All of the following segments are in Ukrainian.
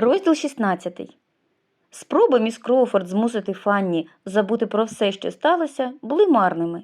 Розділ 16. Спроби міс Кроуфорд змусити Фанні забути про все, що сталося, були марними.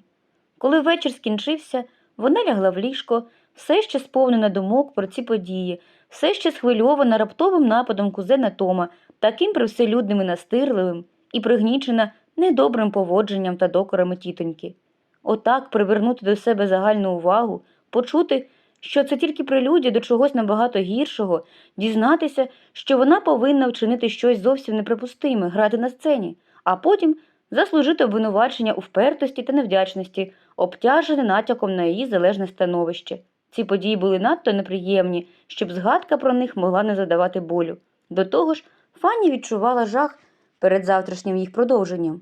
Коли вечір скінчився, вона лягла в ліжко, все ще сповнена думок про ці події, все ще схвильована раптовим нападом кузена Тома, таким привселюдним і настирливим, і пригнічена недобрим поводженням та докорами тітоньки. Отак привернути до себе загальну увагу, почути, що це тільки прелюдія до чогось набагато гіршого, дізнатися, що вона повинна вчинити щось зовсім неприпустиме, грати на сцені, а потім заслужити обвинувачення у впертості та невдячності, обтяжене натяком на її залежне становище. Ці події були надто неприємні, щоб згадка про них могла не задавати болю. До того ж, Фанні відчувала жах перед завтрашнім їх продовженням.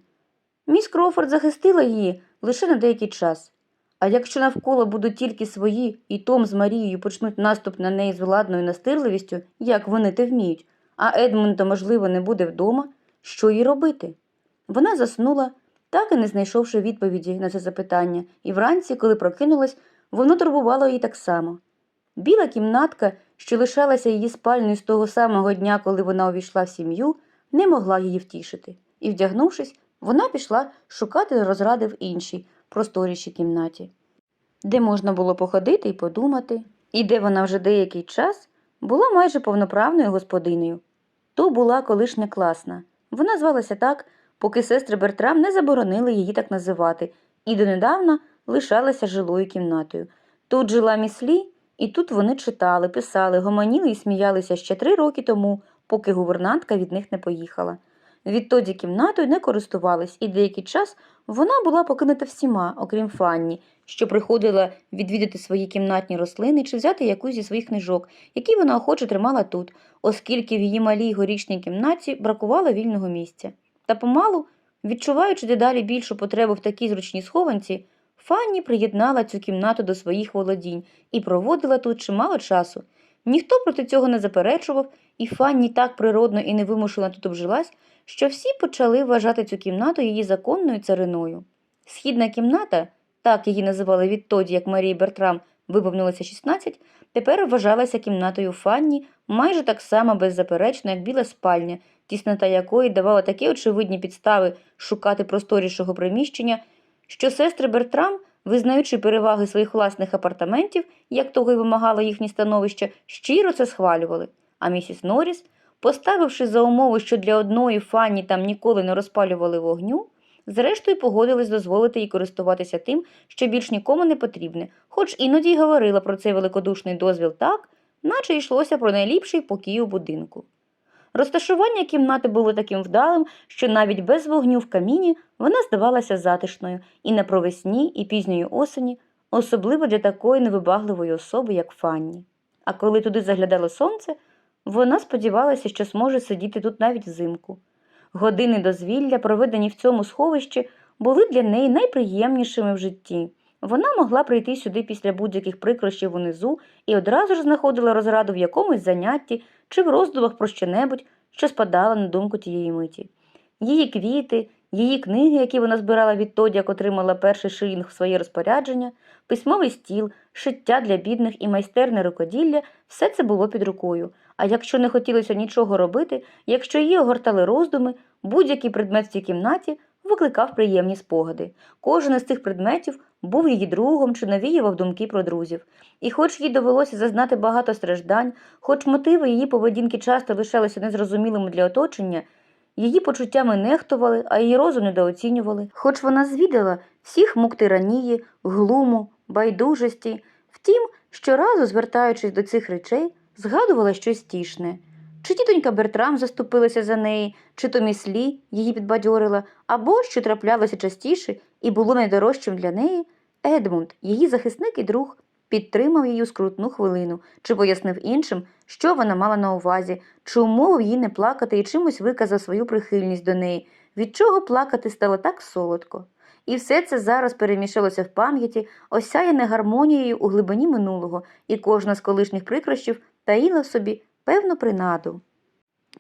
Міс Кроуфорд захистила її лише на деякий час. А якщо навколо будуть тільки свої, і Том з Марією почнуть наступ на неї з владною настирливістю, як вони те вміють, а Едмунда, можливо, не буде вдома, що їй робити? Вона заснула, так і не знайшовши відповіді на це запитання, і вранці, коли прокинулась, воно турбувало її так само. Біла кімнатка, що лишалася її спальною з того самого дня, коли вона увійшла в сім'ю, не могла її втішити, і, вдягнувшись, вона пішла шукати розради в іншій, просторішій кімнаті, де можна було походити і подумати, і де вона вже деякий час була майже повноправною господинею. То була колишня класна. Вона звалася так, поки сестри Бертрам не заборонили її так називати, і донедавна лишалася жилою кімнатою. Тут жила міслі, і тут вони читали, писали, гомоніли і сміялися ще три роки тому, поки гувернантка від них не поїхала. Відтоді кімнатою не користувались, і деякий час вона була покинута всіма, окрім Фанні, що приходила відвідати свої кімнатні рослини чи взяти якусь зі своїх книжок, які вона охоче тримала тут, оскільки в її малій горічній кімнаті бракувало вільного місця. Та помалу, відчуваючи дедалі більшу потребу в такій зручній схованці, Фанні приєднала цю кімнату до своїх володінь і проводила тут чимало часу. Ніхто проти цього не заперечував, і Фанні так природно і невимушено тут обжилась, що всі почали вважати цю кімнату її законною цариною. Східна кімната, так її називали відтоді, як Марії Бертрам виповнилося 16, тепер вважалася кімнатою Фанні майже так само беззаперечно, як біла спальня, тіснота якої давала такі очевидні підстави шукати просторішого приміщення, що сестри Бертрам, визнаючи переваги своїх власних апартаментів, як того й вимагало їхнє становище, щиро це схвалювали. А місіс Норріс, поставивши за умову, що для одної Фанні там ніколи не розпалювали вогню, зрештою погодились дозволити їй користуватися тим, що більш нікому не потрібне, хоч іноді й говорила про цей великодушний дозвіл так, наче йшлося про найліпший покій у будинку. Розташування кімнати було таким вдалим, що навіть без вогню в каміні вона здавалася затишною і на провесні, і пізньої осені, особливо для такої невибагливої особи, як Фанні. А коли туди заглядало сонце, вона сподівалася, що зможе сидіти тут навіть взимку. Години дозвілля, проведені в цьому сховищі, були для неї найприємнішими в житті. Вона могла прийти сюди після будь-яких прикрощів унизу і одразу ж знаходила розраду в якомусь занятті чи в роздумах про щонебудь, що спадало на думку тієї миті. Її квіти, її книги, які вона збирала відтоді, як отримала перший шилінг в своє розпорядження, письмовий стіл, шиття для бідних і майстерне рукоділля все це було під рукою. А якщо не хотілося нічого робити, якщо її огортали роздуми, будь-який предмет в цій кімнаті викликав приємні спогади. Кожен із цих предметів був її другом чи навіював думки про друзів. І хоч їй довелося зазнати багато страждань, хоч мотиви її поведінки часто лишалися незрозумілими для оточення, її почуттями нехтували, а її розум недооцінювали. Хоч вона звідала всіх мук тиранії, глуму, байдужості, втім, щоразу, звертаючись до цих речей, згадувала щось тішне. Чи тітонька Бертрам заступилася за неї, чи то міслі її підбадьорила, або, що траплялося частіше і було найдорожчим для неї, Едмунд, її захисник і друг, підтримав її у скрутну хвилину, чи пояснив іншим, що вона мала на увазі, чи умовив її не плакати і чимось виказав свою прихильність до неї, від чого плакати стало так солодко. І все це зараз перемішалося в пам'яті, осяяне гармонією у глибині минулого, і кожна з колишніх прикрощів таїла собі певну принаду.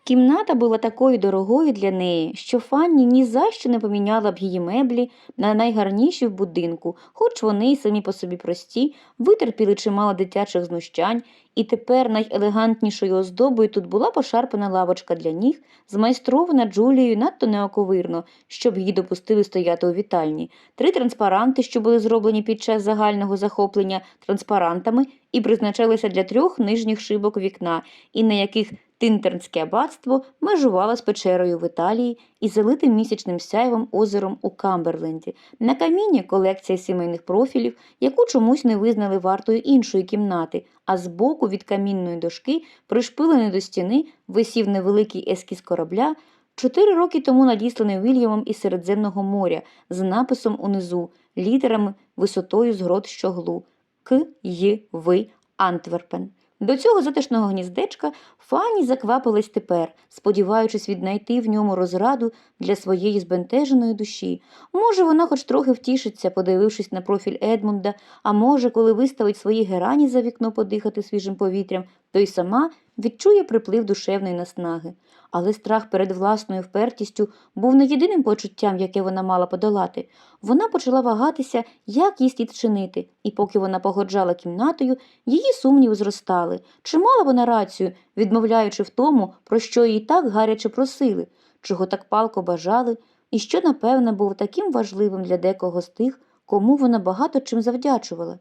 Кімната була такою дорогою для неї, що Фанні ні за що не поміняла б її меблі на найгарніші в будинку, хоч вони й самі по собі прості, витерпіли чимало дитячих знущань, і тепер найелегантнішою оздобою тут була пошарпана лавочка для ніг, змайстрована Джулією надто неоковирно, щоб її допустили стояти у вітальні, три транспаранти, що були зроблені під час загального захоплення транспарантами і призначалися для трьох нижніх шибок вікна, і на яких Тинтернське аббатство межувало з печерою в Італії і залитим місячним сяйвом озером у Камберленді. На камінні колекція сімейних профілів, яку чомусь не визнали вартою іншої кімнати, а збоку від камінної дошки, пришпилений до стіни, висів невеликий ескіз корабля, чотири роки тому надісланий Вільямом із Середземного моря з написом унизу, літерами висотою з грот щоглу К. Й. В. Антверпен. До цього затишного гніздечка Фанні заквапилась тепер, сподіваючись віднайти в ньому розраду для своєї збентеженої душі. Може, вона хоч трохи втішиться, подивившись на профіль Едмунда, а може, коли виставить свої герані за вікно подихати свіжим повітрям, то й сама відчує приплив душевної наснаги. Але страх перед власною впертістю був не єдиним почуттям, яке вона мала подолати. Вона почала вагатися, як їй слід вчинити, і поки вона погоджала кімнатою, її сумніви зростали. Чи мала вона рацію, відмовляючи в тому, про що її так гаряче просили, чого так палко бажали, і що, напевне, був таким важливим для декого з тих, кому вона багато чим завдячувала?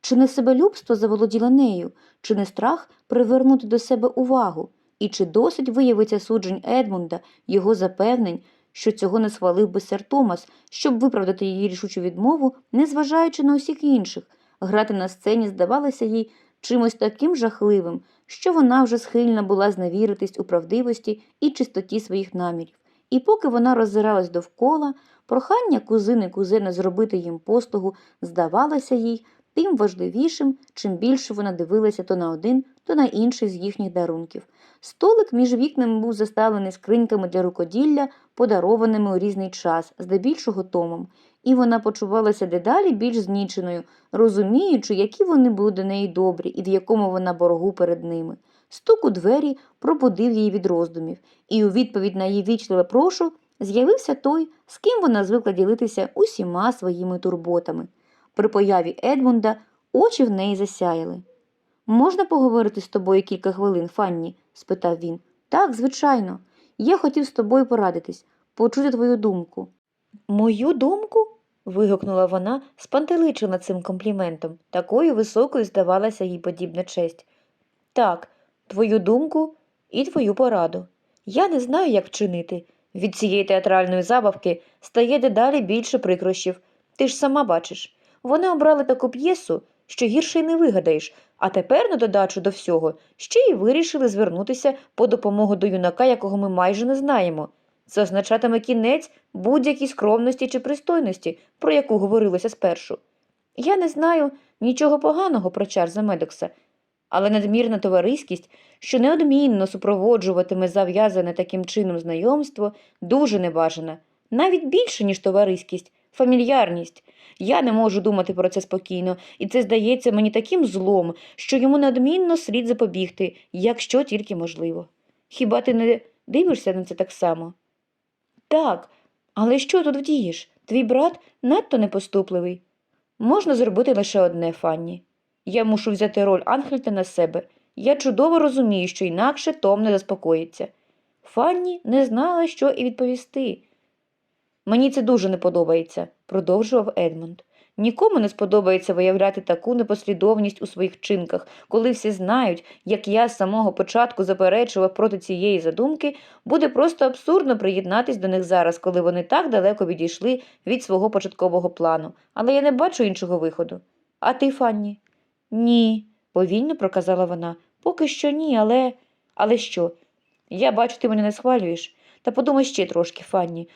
Чи не себелюбство заволоділо нею, чи не страх привернути до себе увагу? І чи досить виявиться суджень Едмунда, його запевнень, що цього не схвалив би сер Томас, щоб виправдати її рішучу відмову, незважаючи на усіх інших, грати на сцені здавалося їй чимось таким жахливим, що вона вже схильна була зневіритись у правдивості і чистоті своїх намірів. І поки вона роззиралась довкола, прохання кузини кузена зробити їм послугу здавалося їй тим важливішим, чим більше вона дивилася то на один, то на інший з їхніх дарунків. Столик між вікнами був заставлений скриньками для рукоділля, подарованими у різний час, здебільшого томом, і вона почувалася дедалі більш зніченою, розуміючи, які вони були до неї добрі і в якому вона боргу перед ними. Стук у двері пробудив її від роздумів, і у відповідь на її вічливе прошу з'явився той, з ким вона звикла ділитися усіма своїми турботами. При появі Едмунда очі в неї засяяли. Можна поговорити з тобою кілька хвилин, Фанні? спитав він. Так, звичайно. Я хотів з тобою порадитись, почути твою думку. Мою думку? вигукнула вона, спантеличена цим компліментом. Такою високою здавалася їй подібна честь. Так, твою думку і твою пораду. Я не знаю, як вчинити. Від цієї театральної забавки стає дедалі більше прикрощів. Ти ж сама бачиш. Вони обрали таку п'єсу, що гірше й не вигадаєш, а тепер, на додачу до всього, ще й вирішили звернутися по допомогу до юнака, якого ми майже не знаємо. Це означатиме кінець будь-якій скромності чи пристойності, про яку говорилося спершу. Я не знаю нічого поганого про Чарльза Медокса, але надмірна товариськість, що неодмінно супроводжуватиме зав'язане таким чином знайомство, дуже небажана, навіть більше, ніж товариськість, фамільярність. Я не можу думати про це спокійно, і це здається мені таким злом, що йому неодмінно слід запобігти, якщо тільки можливо. Хіба ти не дивишся на це так само? Так, але що тут вдієш? Твій брат надто непоступливий. Можна зробити лише одне, Фанні. Я мушу взяти роль Анхельта на себе. Я чудово розумію, що інакше Том не заспокоїться. Фанні не знала, що і відповісти. Мені це дуже не подобається, продовжував Едмонд. Нікому не сподобається виявляти таку непослідовність у своїх вчинках, коли всі знають, як я з самого початку заперечував проти цієї задумки, буде просто абсурдно приєднатись до них зараз, коли вони так далеко відійшли від свого початкового плану. Але я не бачу іншого виходу. А ти, Фанні? Ні, повільно проказала вона. Поки що ні, але. Але що? Я бачу, ти мене не схвалюєш. Та подумай ще трошки, Фанні.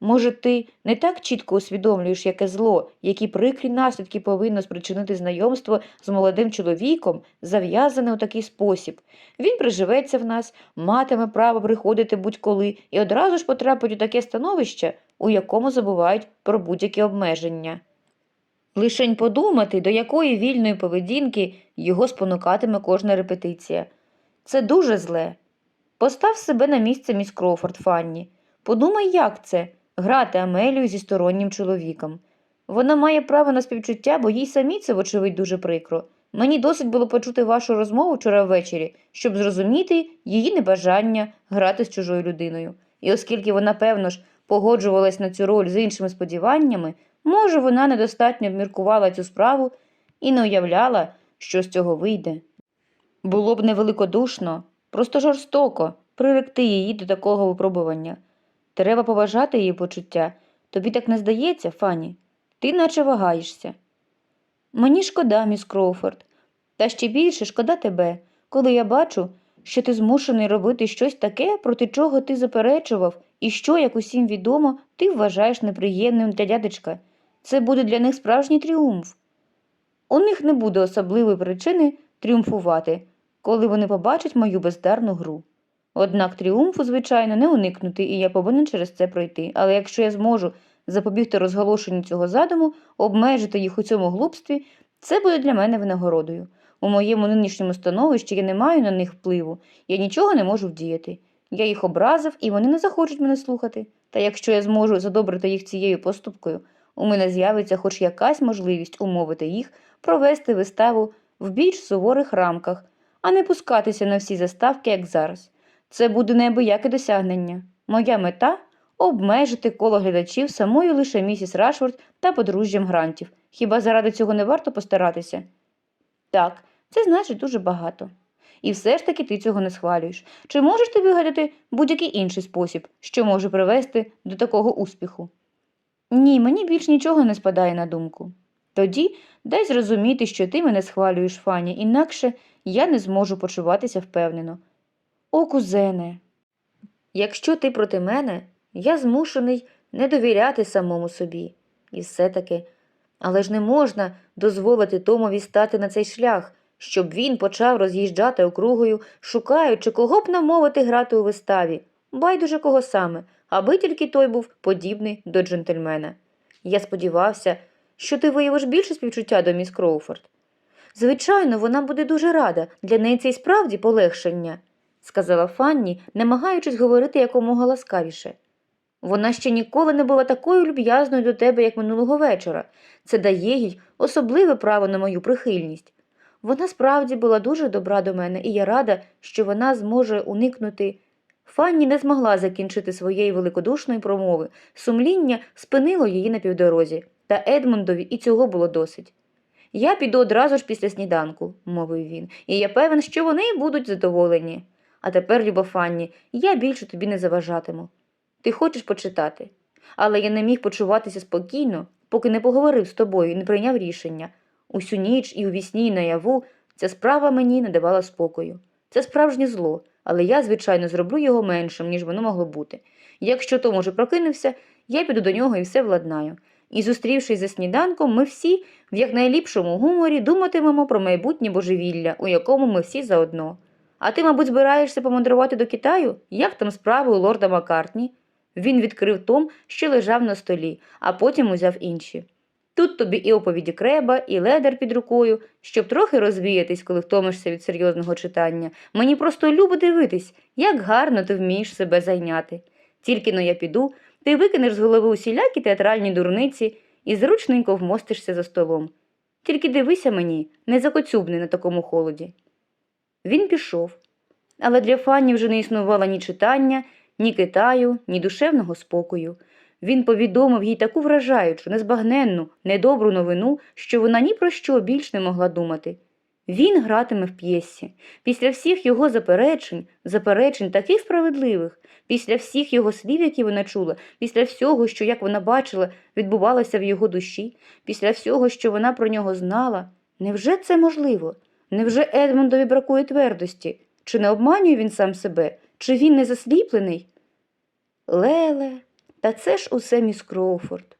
Може, ти не так чітко усвідомлюєш, яке зло, які прикрі наслідки повинно спричинити знайомство з молодим чоловіком, зав'язане у такий спосіб. Він приживеться в нас, матиме право приходити будь-коли і одразу ж потрапить у таке становище, у якому забувають про будь-які обмеження. Лишень подумати, до якої вільної поведінки його спонукатиме кожна репетиція. Це дуже зле. Постав себе на місце міс Крофорд, Фанні. Подумай, як це грати Амелію зі стороннім чоловіком. Вона має право на співчуття, бо їй самі це, вочевидь, дуже прикро. Мені досить було почути вашу розмову вчора ввечері, щоб зрозуміти її небажання грати з чужою людиною. І оскільки вона, певно ж, погоджувалась на цю роль з іншими сподіваннями, може, вона недостатньо обміркувала цю справу і не уявляла, що з цього вийде. Було б невеликодушно, просто жорстоко приректи її до такого випробування. Треба поважати її почуття. Тобі так не здається, Фані? Ти наче вагаєшся. Мені шкода, міс Кроуфорд, та ще більше шкода тебе, коли я бачу, що ти змушений робити щось таке, проти чого ти заперечував, і що, як усім відомо, ти вважаєш неприємним для дядечка. Це буде для них справжній тріумф. У них не буде особливої причини тріумфувати, коли вони побачать мою бездарну гру. Однак тріумфу, звичайно, не уникнути, і я повинен через це пройти. Але якщо я зможу запобігти розголошенню цього задуму, обмежити їх у цьому глупстві, це буде для мене винагородою. У моєму нинішньому становищі я не маю на них впливу, я нічого не можу вдіяти. Я їх образив, і вони не захочуть мене слухати. Та якщо я зможу задобрити їх цією поступкою, у мене з'явиться хоч якась можливість умовити їх провести виставу в більш суворих рамках, а не пускатися на всі заставки, як зараз. Це буде неабияке досягнення. Моя мета обмежити коло глядачів самою лише місіс Рашфорд та подружжям грантів. Хіба заради цього не варто постаратися? Так, це значить дуже багато. І все ж таки ти цього не схвалюєш. Чи можеш ти вигадати будь-який інший спосіб, що може привести до такого успіху? Ні, мені більш нічого не спадає на думку. Тоді дай зрозуміти, що ти мене схвалюєш, Фані, інакше я не зможу почуватися впевнено. О, кузене, якщо ти проти мене, я змушений не довіряти самому собі. І все-таки, але ж не можна дозволити Томові стати на цей шлях, щоб він почав роз'їжджати округою, шукаючи, кого б намовити грати у виставі, байдуже кого саме, аби тільки той був подібний до джентльмена. Я сподівався, що ти виявиш більше співчуття до міс Кроуфорд. Звичайно, вона буде дуже рада, для неї це й справді полегшення, сказала Фанні, намагаючись говорити якомога ласкавіше. Вона ще ніколи не була такою люб'язною до тебе, як минулого вечора. Це дає їй особливе право на мою прихильність. Вона справді була дуже добра до мене, і я рада, що вона зможе уникнути. Фанні не змогла закінчити своєї великодушної промови. Сумління спинило її на півдорозі, та Едмундові і цього було досить. Я піду одразу ж після сніданку, мовив він, і я певен, що вони будуть задоволені. А тепер, люба Фанні, я більше тобі не заважатиму. Ти хочеш почитати. Але я не міг почуватися спокійно, поки не поговорив з тобою і не прийняв рішення. Усю ніч і у вісні, і наяву ця справа мені не давала спокою. Це справжнє зло, але я, звичайно, зроблю його меншим, ніж воно могло бути. Якщо Том уже прокинувся, я піду до нього і все владнаю. І, зустрівшись за сніданком, ми всі в якнайліпшому гуморі думатимемо про майбутнє божевілля, у якому ми всі заодно. А ти, мабуть, збираєшся помандрувати до Китаю? Як там справи у лорда Маккартні? Він відкрив том, що лежав на столі, а потім узяв інші. Тут тобі і оповіді креба, і ледер під рукою, щоб трохи розвіятись, коли втомишся від серйозного читання. Мені просто любо дивитись, як гарно ти вмієш себе зайняти. Тільки но я піду, ти викинеш з голови усілякі театральні дурниці і зручненько вмостишся за столом. Тільки дивися мені, не закоцюбни на такому холоді. Він пішов, але для Фанні вже не існувало ні читання, ні Китаю, ні душевного спокою. Він повідомив їй таку вражаючу, незбагненну, недобру новину, що вона ні про що більш не могла думати. Він гратиме в п'єсі. Після всіх його заперечень, заперечень таких справедливих, після всіх його слів, які вона чула, після всього, що, як вона бачила, відбувалося в його душі, після всього, що вона про нього знала. Невже це можливо? Невже Едмундові бракує твердості? Чи не обманює він сам себе? Чи він не засліплений? Леле, та це ж усе міс Кроуфорд.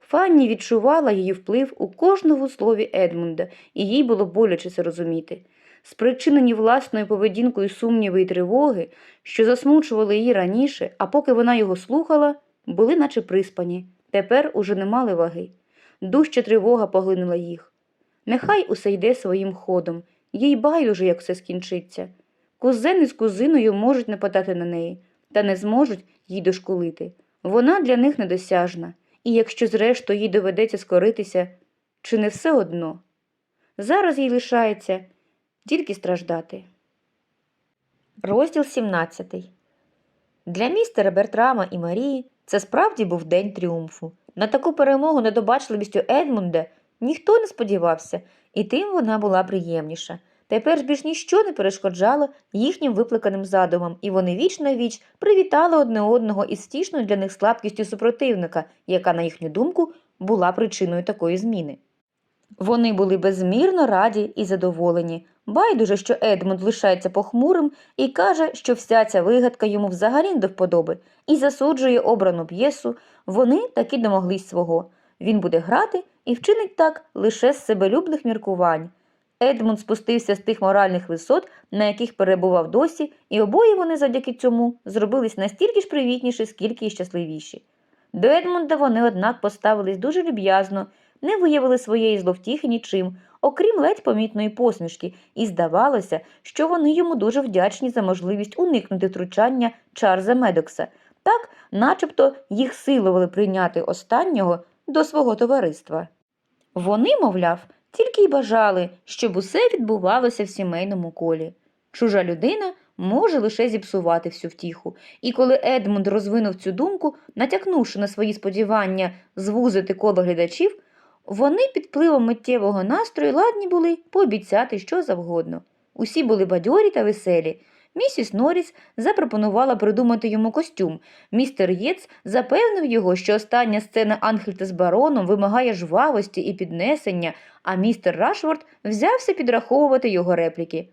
Фанні відчувала її вплив у кожному слові Едмунда, і їй було боляче це розуміти. Спричинені власною поведінкою сумніви і тривоги, що засмучували її раніше, а поки вона його слухала, були наче приспані, тепер уже не мали ваги. Дужча тривога поглинула їх. Нехай усе йде своїм ходом, їй байдуже, як все скінчиться. Кузени з кузиною можуть нападати на неї, та не зможуть їй дошкулити. Вона для них недосяжна, і якщо зрештою їй доведеться скоритися, чи не все одно? Зараз їй лишається тільки страждати. Розділ 17 Для містера Бертрама і Марії це справді був день тріумфу. На таку перемогу над обачливістю Едмунда ніхто не сподівався, і тим вона була приємніша. Тепер ж більш ніщо не перешкоджало їхнім випликаним задумам, і вони віч на віч привітали одне одного із стішною для них слабкістю супротивника, яка, на їхню думку, була причиною такої зміни. Вони були безмірно раді і задоволені. Байдуже, що Едмунд лишається похмурим і каже, що вся ця вигадка йому взагалі не до вподоби, і засуджує обрану п'єсу. Вони таки домоглись свого. Він буде грати і вчинить так лише з себелюбних міркувань. Едмунд спустився з тих моральних висот, на яких перебував досі, і обоє вони завдяки цьому зробились настільки ж привітніші, скільки й щасливіші. До Едмунда вони, однак, поставились дуже люб'язно, не виявили своєї зловтіхи нічим, окрім ледь помітної посмішки, і здавалося, що вони йому дуже вдячні за можливість уникнути втручання Чарльза Медокса, так, начебто їх силували прийняти останнього до свого товариства. Вони, мовляв, тільки й бажали, щоб усе відбувалося в сімейному колі. Чужа людина може лише зіпсувати всю втіху. І коли Едмунд розвинув цю думку, натякнувши на свої сподівання звузити коло глядачів, вони під впливом миттєвого настрою ладні були пообіцяти що завгодно. Усі були бадьорі та веселі. Місіс Норріс запропонувала придумати йому костюм. Містер Єц запевнив його, що остання сцена Анхельта з бароном вимагає жвавості і піднесення, а містер Рашфорд взявся підраховувати його репліки.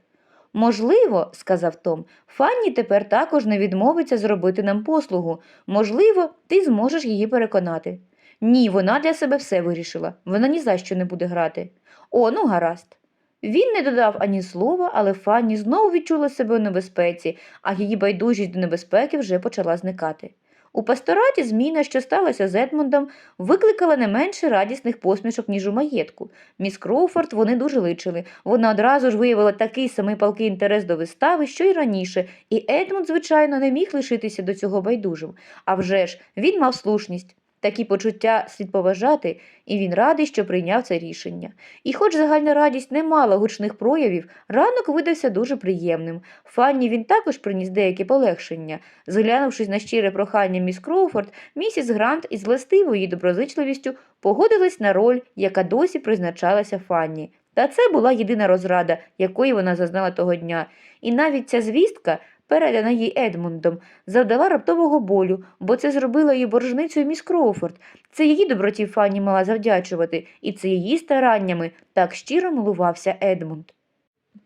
Можливо, сказав Том, Фанні тепер також не відмовиться зробити нам послугу. Можливо, ти зможеш її переконати. Ні, вона для себе все вирішила. Вона ні за що не буде грати. О, ну гаразд. Він не додав ані слова, але Фанні знову відчула себе у небезпеці, а її байдужість до небезпеки вже почала зникати. У пастораті зміна, що сталася з Едмундом, викликала не менше радісних посмішок, ніж у маєтку. Міс Кроуфорд вони дуже личили. Вона одразу ж виявила такий самий палкий інтерес до вистави, що й раніше, і Едмунд, звичайно, не міг лишитися до цього байдужим. А вже ж, він мав слушність. Такі почуття слід поважати, і він радий, що прийняв це рішення. І хоч загальна радість не мала гучних проявів, ранок видався дуже приємним. Фанні він також приніс деяке полегшення. Зглянувшись на щире прохання міс Кроуфорд, місіс Грант із властивою доброзичливістю погодилась на роль, яка досі призначалася Фанні. Та це була єдина розрада, якої вона зазнала того дня. І навіть ця звістка, передана їй Едмундом, завдала раптового болю, бо це зробила її боржницею міс Кроуфорд. Це її доброті Фанні мала завдячувати, і це її стараннями так щиро милувався Едмунд.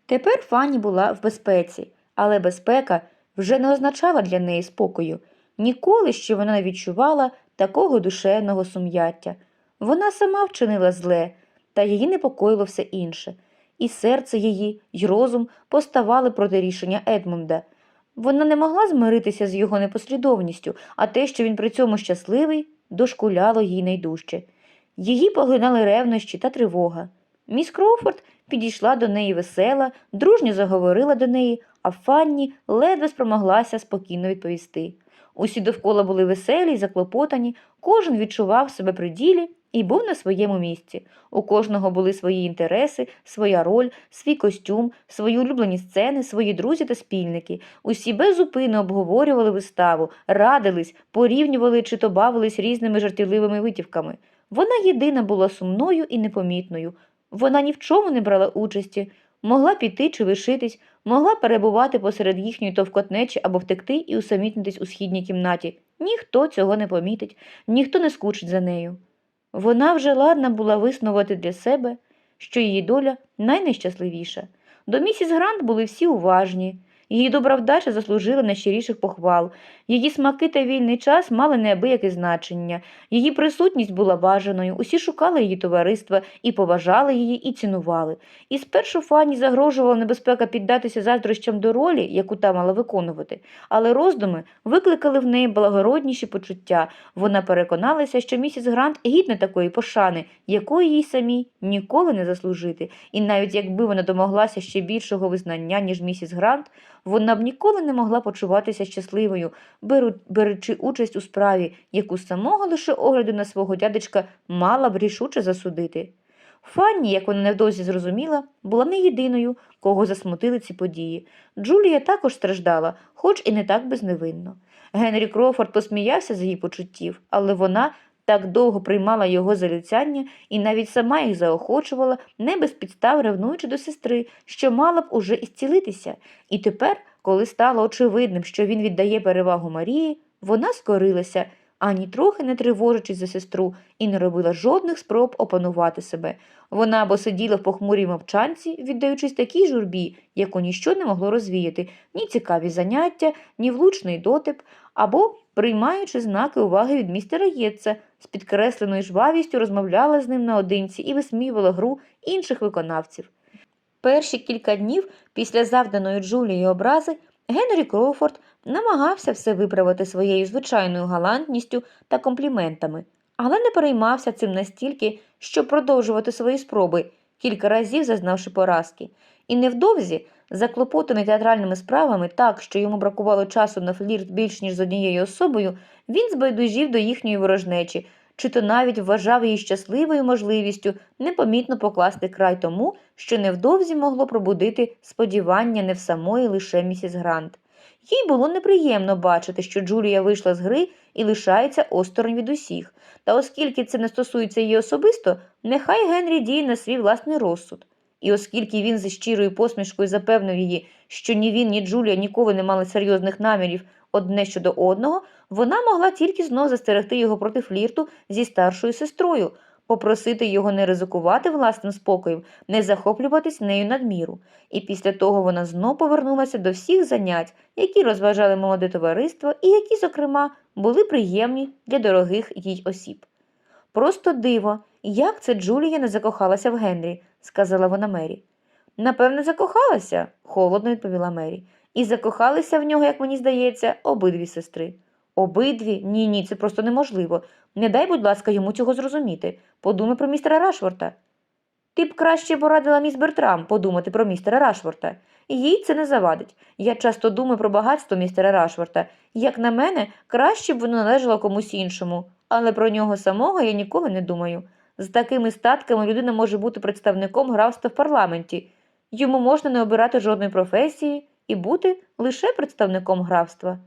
Тепер Фанні була в безпеці, але безпека вже не означала для неї спокою. Ніколи ще вона не відчувала такого душевного сум'яття. Вона сама вчинила зле, та її непокоїло все інше. І серце її, й розум поставали проти рішення Едмунда. Вона не могла змиритися з його непослідовністю, а те, що він при цьому щасливий, дошкуляло їй найдужче. Її поглинали ревнощі та тривога. Міс Кроуфорд підійшла до неї весела, дружньо заговорила до неї, а Фанні ледве спромоглася спокійно відповісти. Усі довкола були веселі й заклопотані, кожен відчував себе при ділі і був на своєму місці. У кожного були свої інтереси, своя роль, свій костюм, свої улюблені сцени, свої друзі та спільники. Усі безупинно обговорювали виставу, радились, порівнювали чи то бавились різними жартівливими витівками. Вона єдина була сумною і непомітною. Вона ні в чому не брала участі, могла піти чи лишитись, могла перебувати посеред їхньої товкотнечі або втекти і усамітнитись у східній кімнаті. Ніхто цього не помітить, ніхто не скучить за нею. Вона вже ладна була виснувати для себе, що її доля найнещасливіша. До місіс Грант були всі уважні. Її добра вдача заслужила найщиріших похвал. Її смаки та вільний час мали неабияке значення. Її присутність була бажаною, усі шукали її товариства і поважали її, і цінували. І спершу Фанні загрожувала небезпека піддатися заздрощам до ролі, яку та мала виконувати, але роздуми викликали в неї благородніші почуття. Вона переконалася, що місіс Грант гідна такої пошани, якої їй самій ніколи не заслужити. І навіть якби вона домоглася ще більшого визнання, ніж місіс Грант, вона б ніколи не могла почуватися щасливою, беручи участь у справі, яку самого лише огляду на свого дядечка мала б рішуче засудити. Фанні, як вона невдовзі зрозуміла, була не єдиною, кого засмутили ці події. Джулія також страждала, хоч і не так безневинно. Генрі Крофорд посміявся з її почуттів, але вона так довго приймала його залицяння і навіть сама їх заохочувала, не без підстав ревнуючи до сестри, що мала б уже ісцілитися. І тепер, коли стало очевидним, що він віддає перевагу Марії, вона скорилася, ані трохи не тривожачись за сестру, і не робила жодних спроб опанувати себе. Вона або сиділа в похмурій мовчанці, віддаючись такій журбі, яку ніщо не могло розвіяти, ні цікаві заняття, ні влучний дотип, або, приймаючи знаки уваги від містера Єтца, з підкресленою жвавістю розмовляла з ним наодинці і висміювала гру інших виконавців. Перші кілька днів після завданої Джулії образи Генрі Кроуфорд намагався все виправити своєю звичайною галантністю та компліментами, але не переймався цим настільки, щоб продовжувати свої спроби, кілька разів зазнавши поразки. І невдовзі, заклопотаний театральними справами так, що йому бракувало часу на флірт більш ніж з однією особою, він збайдужів до їхньої ворожнечі, чи то навіть вважав її щасливою можливістю непомітно покласти край тому, що невдовзі могло пробудити сподівання не в самої лише місіс Грант. Їй було неприємно бачити, що Джулія вийшла з гри і лишається осторонь від усіх. Та оскільки це не стосується її особисто, нехай Генрі діє на свій власний розсуд. І оскільки він зі щирою посмішкою запевнив її, що ні він, ні Джулія ніколи не мали серйозних намірів одне щодо одного, вона могла тільки знов застерегти його проти флірту зі старшою сестрою, попросити його не ризикувати власним спокоєм, не захоплюватись нею надміру. І після того вона знов повернулася до всіх занять, які розважали молоде товариство і які, зокрема, були приємні для дорогих їй осіб. Просто диво, як це Джулія не закохалася в Генрі, сказала вона Мері. Напевне, закохалася, холодно відповіла Мері. І закохалися в нього, як мені здається, обидві сестри. Обидві? Ні, ні, це просто неможливо. Не дай, будь ласка, йому цього зрозуміти. Подумай про містера Рашворта. Ти б краще порадила міс Бертрам подумати про містера Рашворта. Їй це не завадить. Я часто думаю про багатство містера Рашворта. Як на мене, краще б воно належало комусь іншому, але про нього самого я ніколи не думаю. З такими статками людина може бути представником графства в парламенті. Йому можна не обирати жодної професії і бути лише представником графства.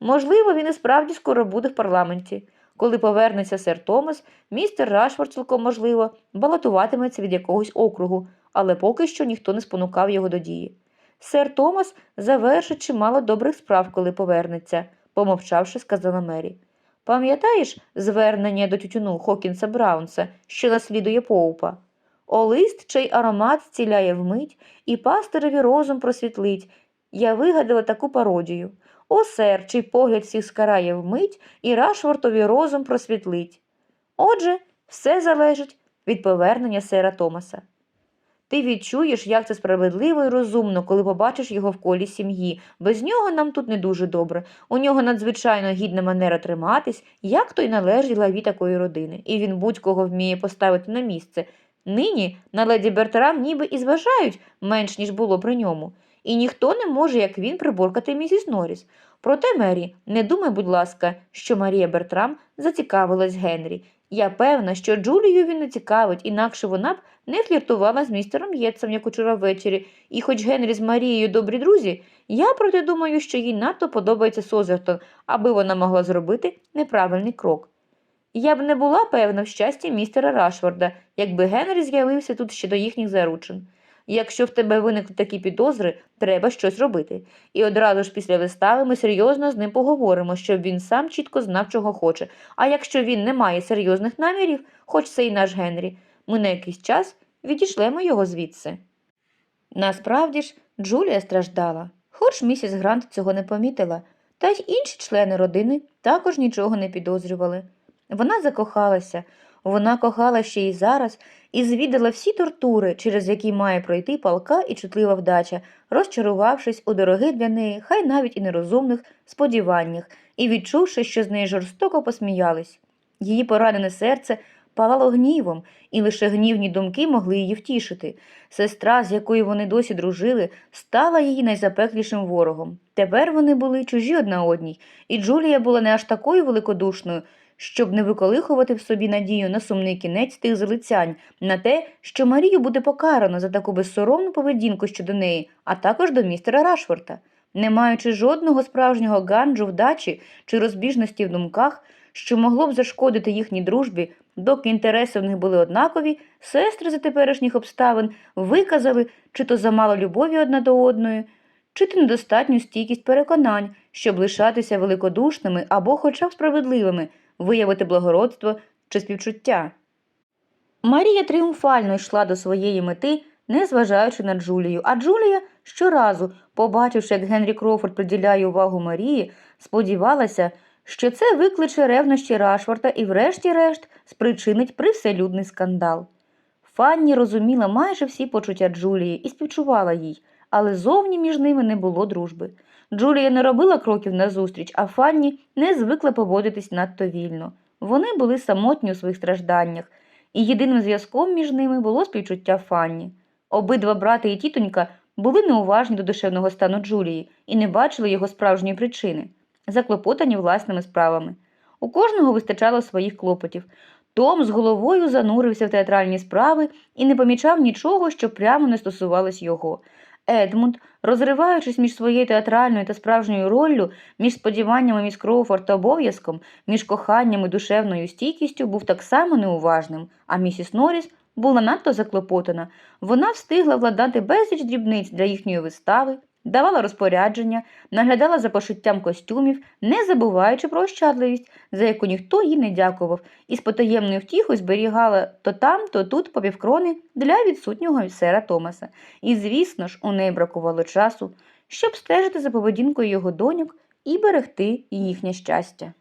Можливо, він і справді скоро буде в парламенті. Коли повернеться сер Томас, містер Рашфорд, цілком можливо, балотуватиметься від якогось округу, але поки що ніхто не спонукав його до дії. Сер Томас завершить чимало добрих справ, коли повернеться, помовчавши, сказала Мері. Пам'ятаєш звернення до тютюну Хокінса Браунса, що наслідує Поупа? О лист, чий аромат зціляє вмить, і пастиреві розум просвітлить. Я вигадала таку пародію. О сер, чий погляд всіх скарає вмить, і Рашвортові розум просвітлить. Отже, все залежить від повернення сера Томаса. Ти відчуєш, як це справедливо і розумно, коли побачиш його в колі сім'ї. Без нього нам тут не дуже добре. У нього надзвичайно гідна манера триматись, як то й належить главі такої родини, і він будь-кого вміє поставити на місце. Нині на леді Бертрам ніби і зважають менш, ніж було при ньому. І ніхто не може, як він, приборкати місіс Норріс. Проте, Мері, не думай, будь ласка, що Марія Бертрам зацікавилась Генрі. Я певна, що Джулію він не цікавить, інакше вона б не фліртувала з містером Єтсом, як учора ввечері, і хоч Генрі з Марією добрі друзі, я проте думаю, що їй надто подобається Созертон, аби вона могла зробити неправильний крок. Я б не була певна в щасті містера Рашфорда, якби Генрі з'явився тут ще до їхніх заручин. Якщо в тебе виникнуть такі підозри, треба щось робити. І одразу ж після вистави ми серйозно з ним поговоримо, щоб він сам чітко знав, чого хоче. А якщо він не має серйозних намірів, хоч це і наш Генрі, ми на якийсь час відійшлемо його звідси. Насправді ж, Джулія страждала, хоч місіс Грант цього не помітила, та й інші члени родини також нічого не підозрювали. Вона закохалася, вона кохала ще й зараз і звідала всі тортури, через які має пройти палка і чутлива вдача, розчарувавшись у дорогих для неї, хай навіть і нерозумних сподіваннях, і відчувши, що з неї жорстоко посміялись. Її поранене серце палало гнівом, і лише гнівні думки могли її втішити. Сестра, з якою вони досі дружили, стала її найзапеклішим ворогом. Тепер вони були чужі одна одній, і Джулія була не аж такою великодушною, щоб не виколихувати в собі надію на сумний кінець тих залицянь, на те, що Марію буде покарано за таку безсоромну поведінку щодо неї, а також до містера Рашфорта. Не маючи жодного справжнього ганджу в дачі чи розбіжності в думках, що могло б зашкодити їхній дружбі, доки інтереси в них були однакові, сестри за теперішніх обставин виказали чи то замало любові одна до одної, чи то недостатню стійкість переконань, щоб лишатися великодушними або хоча б справедливими, виявити благородство чи співчуття. Марія тріумфально йшла до своєї мети, не зважаючи на Джулію, а Джулія щоразу, побачивши, як Генрі Крофорд приділяє увагу Марії, сподівалася, що це викличе ревнощі Рашфорта і, врешті-решт, спричинить привселюдний скандал. Фанні розуміла майже всі почуття Джулії і співчувала їй, але зовні між ними не було дружби. Джулія не робила кроків назустріч, а Фанні не звикла поводитись надто вільно. Вони були самотні у своїх стражданнях, і єдиним зв'язком між ними було співчуття Фанні. Обидва брати і тітонька були неуважні до душевного стану Джулії і не бачили його справжньої причини, заклопотані власними справами. У кожного вистачало своїх клопотів. Том з головою занурився в театральні справи і не помічав нічого, що прямо не стосувалось його. Едмунд, розриваючись між своєю театральною та справжньою роллю, між сподіваннями міс Кроуфорд та обов'язком, між коханням і душевною стійкістю, був так само неуважним, а місіс Норріс була надто заклопотана. Вона встигла владати безліч дрібниць для їхньої вистави, давала розпорядження, наглядала за пошиттям костюмів, не забуваючи про ощадливість, за яку ніхто їй не дякував, і з потаємною втіхою зберігала то там, то тут попівкрони для відсутнього сера Томаса. І, звісно ж, у неї бракувало часу, щоб стежити за поведінкою його доньок і берегти їхнє щастя.